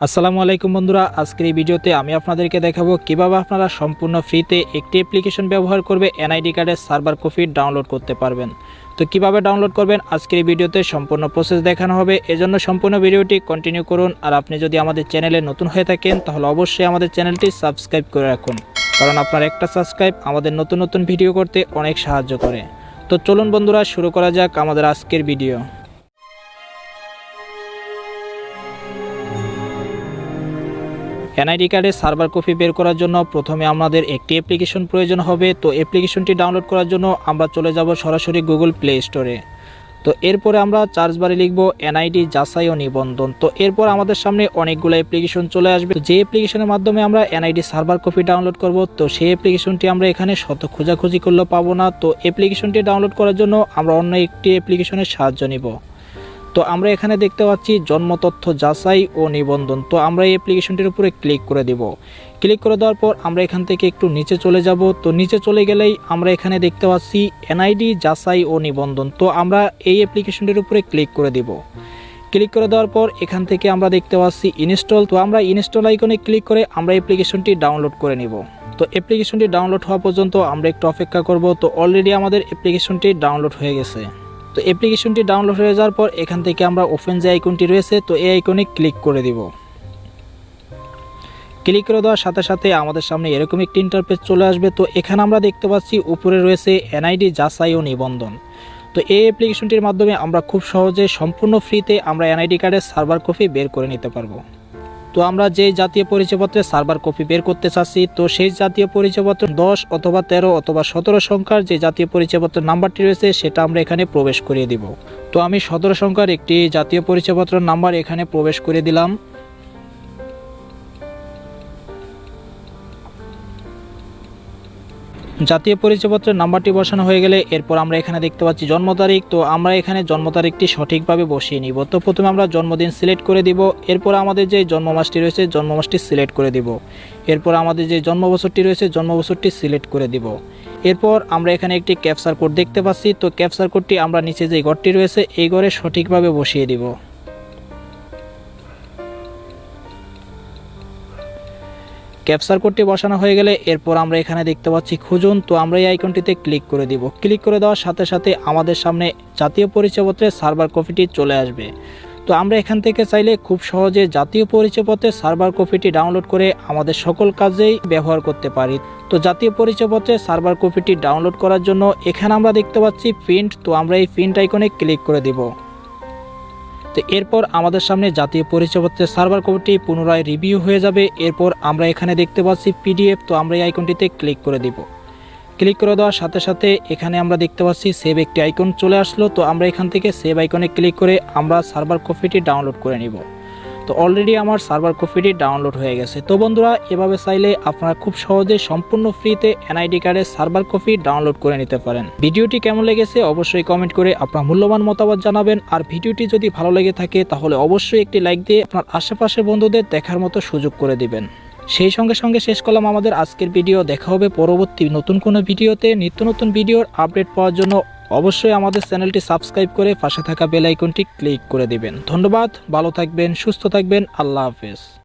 আসসালামু আলাইকুম বন্ধুরা, আজকের এই ভিডিওতে আমি আপনাদেরকে দেখাবো কীভাবে আপনারা সম্পূর্ণ ফ্রিতে একটি অ্যাপ্লিকেশন ব্যবহার করবে এনআইডি কার্ডের সার্ভার কপি ডাউনলোড করতে পারবেন। তো কীভাবে ডাউনলোড করবেন, আজকের এই ভিডিওতে সম্পূর্ণ প্রসেস দেখানো হবে। এজন্য সম্পূর্ণ ভিডিওটি কন্টিনিউ করুন, আর আপনি যদি আমাদের চ্যানেলে নতুন হয়ে থাকেন, তাহলে অবশ্যই আমাদের চ্যানেলটি সাবস্ক্রাইব করে রাখুন, কারণ আপনার একটা সাবস্ক্রাইব আমাদের নতুন নতুন ভিডিও করতে অনেক সাহায্য করে। তো চলুন বন্ধুরা, শুরু করা যাক আমাদের আজকের ভিডিও। এনআইডি কার্ডের সার্ভার কপি বের করার জন্য প্রথমে আমাদের একটি অ্যাপ্লিকেশন প্রয়োজন হবে। তো অ্যাপ্লিকেশনটি ডাউনলোড করার জন্য আমরা চলে যাব সরাসরি গুগল প্লে স্টোরে। তো এরপরে আমরা চার্জ বারে লিখব এনআইডি যাচাই ও নিবন্ধন। তো এরপর আমাদের সামনে অনেকগুলো অ্যাপ্লিকেশন চলে আসবে। যে অ্যাপ্লিকেশনের মাধ্যমে আমরা এনআইডি সার্ভার কপি ডাউনলোড করব, তো সেই অ্যাপ্লিকেশনটি আমরা এখানে শত খোঁজাখুঁজি করলেও পাবো না। তো অ্যাপ্লিকেশনটি ডাউনলোড করার জন্য আমরা অন্য একটি অ্যাপ্লিকেশনের সাহায্য নিব। তো আমরা এখানে দেখতে পাচ্ছি জন্ম তথ্য যাচাই ও নিবন্ধন। তো আমরা এই অ্যাপ্লিকেশনটির উপরে ক্লিক করে দেব। ক্লিক করে দেওয়ার পর আমরা এখান থেকে একটু নিচে চলে যাব। তো নিচে চলে গেলেই আমরা এখানে দেখতে পাচ্ছি এনআইডি যাচাই ও নিবন্ধন। তো আমরা এই অ্যাপ্লিকেশনটির উপরে ক্লিক করে দেব। ক্লিক করে দেওয়ার পর এখান থেকে আমরা দেখতে পাচ্ছি ইনস্টল তো আমরা ইনস্টল আইকনে ক্লিক করে আমরা অ্যাপ্লিকেশনটি ডাউনলোড করে নিব। তো অ্যাপ্লিকেশনটি ডাউনলোড হওয়া পর্যন্ত আমরা একটু অপেক্ষা করব। তো অলরেডি আমাদের অ্যাপ্লিকেশনটি ডাউনলোড হয়ে গেছে। তো অ্যাপ্লিকেশনটি ডাউনলোড হয়ে যাওয়ার পর এখান থেকে আমরা ওপেন যে আইকনটি রয়েছে, তো এই আইকনে ক্লিক করে দিব। ক্লিক করে দেওয়ার সাথে সাথে আমাদের সামনে এরকম একটি ইন্টারপেজ চলে আসবে। তো এখানে আমরা দেখতে পাচ্ছি উপরে রয়েছে এনআইডি যাচাই ও নিবন্ধন। তো এই অ্যাপ্লিকেশনটির মাধ্যমে আমরা খুব সহজে সম্পূর্ণ ফ্রিতে আমরা এনআইডি কার্ডের সার্ভার কপি বের করে নিতে পারব। তো আমরা যে জাতীয় পরিচয়পত্রে সার্ভার কপি বের করতে চাচ্ছি, তো সেই জাতীয় পরিচয়পত্র দশ অথবা তেরো অথবা সতেরো সংখ্যার যে জাতীয় পরিচয়পত্র নাম্বারটি রয়েছে, সেটা আমরা এখানে প্রবেশ করিয়ে দিব। তো আমি সতেরো সংখ্যার একটি জাতীয় পরিচয়পত্র নাম্বার এখানে প্রবেশ করে দিলাম। জাতীয় পরিচয়পত্রের নাম্বারটি বসানো হয়ে গেলে এরপর আমরা এখানে দেখতে পাচ্ছি জন্ম তারিখ। তো আমরা এখানে জন্ম তারিখটি সঠিকভাবে বসিয়ে নিব। তো প্রথমে আমরা জন্মদিন সিলেক্ট করে দিব। এরপর আমাদের যে জন্ম মাসটি রয়েছে জন্ম মাসটি সিলেক্ট করে দিব। এরপর আমাদের যে জন্ম বছরটি রয়েছে জন্ম বছরটি সিলেক্ট করে দিব। এরপর আমরা এখানে একটি ক্যাপসার কোড দেখতে পাচ্ছি। তো ক্যাপসার কোডটি আমরা নিচে যে ঘরটি রয়েছে, এই ঘরে সঠিকভাবে বসিয়ে দিব। ক্যাপচার কোডটি বসানো হয়ে গেলে এরপর আমরা এখানে দেখতে পাচ্ছি খুঁজুন, তো আমরা এই আইকনটিতে ক্লিক করে দিব। ক্লিক করে দেওয়ার সাথে সাথে আমাদের সামনে জাতীয় পরিচয়পত্রের সার্ভার কপিটি চলে আসবে। তো আমরা এখান থেকে চাইলে খুব সহজে জাতীয় পরিচয়পত্রের সার্ভার কপিটি ডাউনলোড করে আমাদের সকল কাজেই ব্যবহার করতে পারি। তো জাতীয় পরিচয়পত্রের সার্ভার কপিটি ডাউনলোড করার জন্য এখানে আমরা দেখতে পাচ্ছি প্রিন্ট, তো আমরা এই প্রিন্ট আইকনে ক্লিক করে দিব। তো এরপর আমাদের সামনে জাতীয় পরিচয়পত্রের সার্ভার কোডটি পুনরায় রিভিউ হয়ে যাবে। এরপর আমরা এখানে দেখতে পাচ্ছি পিডিএফ, তো আমরা এই আইকনটিতে ক্লিক করে দিব। ক্লিক করে দেওয়ার সাথে সাথে এখানে আমরা দেখতে পাচ্ছি সেভ একটি আইকন চলে আসলো। তো আমরা এখান থেকে সেভ আইকনে ক্লিক করে আমরা সার্ভার কপিটি ডাউনলোড করে নিব। তো অলরেডি আমার সার্ভার কপিটি ডাউনলোড হয়ে গেছে। তো বন্ধুরা, এভাবে চাইলে আপনারা খুব সহজে সম্পূর্ণ ফ্রিতে এনআইডি কার্ডের সার্ভার কপি ডাউনলোড করে নিতে পারেন। ভিডিওটি কেমন লেগেছে অবশ্যই কমেন্ট করে আপনার মূল্যবান মতামত জানাবেন। আর ভিডিওটি যদি ভালো লেগে থাকে, তাহলে অবশ্যই একটি লাইক দিয়ে আপনার আশেপাশের বন্ধুদের দেখার মতো সুযোগ করে দিবেন। সেই সঙ্গে সঙ্গে শেষ করলাম আমাদের আজকের ভিডিও দেখা হবে পরবর্তী নতুন কোনো ভিডিওতে নিত্য নতুন ভিডিওর আপডেট পাওয়ার জন্য অবশ্যই আমাদের চ্যানেলটি সাবস্ক্রাইব করে পাশে থাকা বেল আইকনটি ক্লিক করে দিবেন। ধন্যবাদ, ভালো থাকবেন, সুস্থ থাকবেন, আল্লাহ হাফেজ।